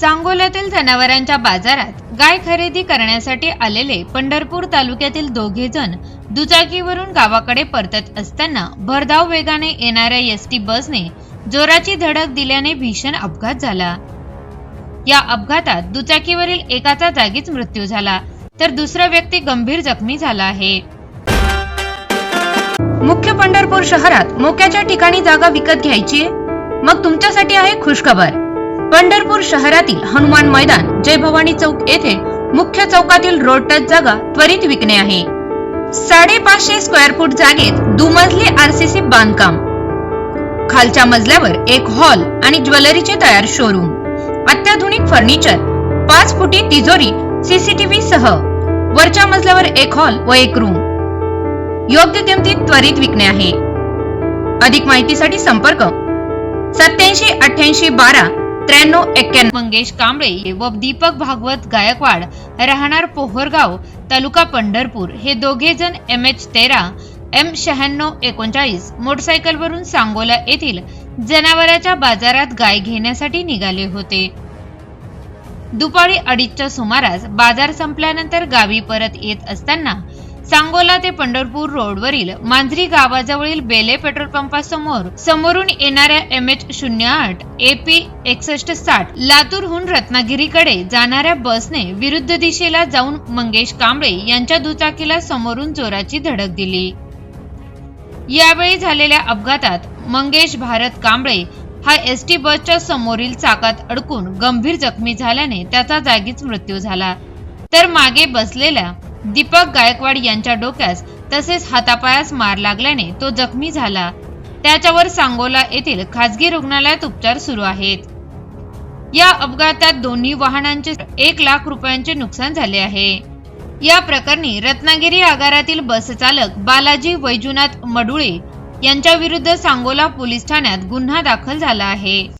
सांगोल्यातील जनावरांच्या बाजारात गाय खरेदी करण्यासाठी आलेले पंढरपूर तालुक्यातील दोघे जण दुचाकीवरून गावाकडे परतत असताना भरधाव वेगाने येणाऱ्या एस टी बसने जोराची धडक दिल्याने भीषण अपघात झाला. या अपघातात दुचाकीवरील एकाचा जागीच मृत्यू झाला तर दुसरा व्यक्ती गंभीर जखमी झाला आहे. मुख्य पंढरपूर शहरात मोक्याच्या ठिकाणी जागा विकत घ्यायची? मग तुमच्यासाठी आहे खुशखबर. पंढरपूर शहरातील हनुमान मैदान जय भवानी चौक येथे मुख्य चौकातील रोड टच जागा त्वरित विकणे आहे. साडेपाचशे स्क्वेअर फूट जागेत दुमजली आरसीसी बांधकाम. खालच्या मजल्यावर एक हॉल आणि ज्वेलरीचे तयार शोरूम अत्याधुनिक फर्निचर पाच फुटी तिजोरी सीसीटीव्ही सह. वरच्या मजल्यावर एक हॉल व एक रूम योग्य किमतीत त्वरित विकणे आहे. अधिक माहितीसाठी संपर्क सत्याऐंशी अठ्याऐंशी बारा त्र्याण्णव एक्क्याण्णव. मंगेश कांबळे व दीपक भागवत गायकवाड राहणार पोहरगाव तालुका पंढरपूर. हे दोघे जण एम एच तेरा एम शहाण्णव एकोणचाळीस मोटरसायकलवरून सांगोला येथील जनावरांच्या बाजारात गाय घेण्यासाठी निघाले होते. दुपारी अडीचच्या सुमारास बाजार संपल्यानंतर गावी परत येत असताना सांगोला ते पंढरपूर रोडवरील मांजरी गावाजवळील बेले पेट्रोल पंपासमोर समोरून येणाऱ्या एम एच शून्य आठ एपी एकसष्ट साठ लातूरहून रत्नागिरीकडे जाणाऱ्या बसने विरुद्ध दिशेला जाऊन मंगेश कांबळे यांच्या दुचाकीला समोरून जोराची धडक दिली. यावेळी झालेल्या अपघातात मंगेश भारत कांबळे हा एस टी बसच्या समोरील चाकात अडकून गंभीर जखमी झाल्याने त्याचा जागीच मृत्यू झाला. तर मागे बसलेल्या दीपक गायकवाड यांच्या डोक्यास तसेच हातापायास मार लागल्याने तो जखमी झाला. त्याच्यावर सांगोला येथील खासगी रुग्णालयात उपचार सुरू आहेत. या अपघातात दोन्ही वाहनांचे एक लाख रुपयांचे नुकसान झाले आहे. या प्रकरणी रत्नागिरी आगारातील बसचालक बालाजी वैजुनाथ मडुळे यांच्या विरुद्ध सांगोला पोलीस ठाण्यात गुन्हा दाखल झाला आहे.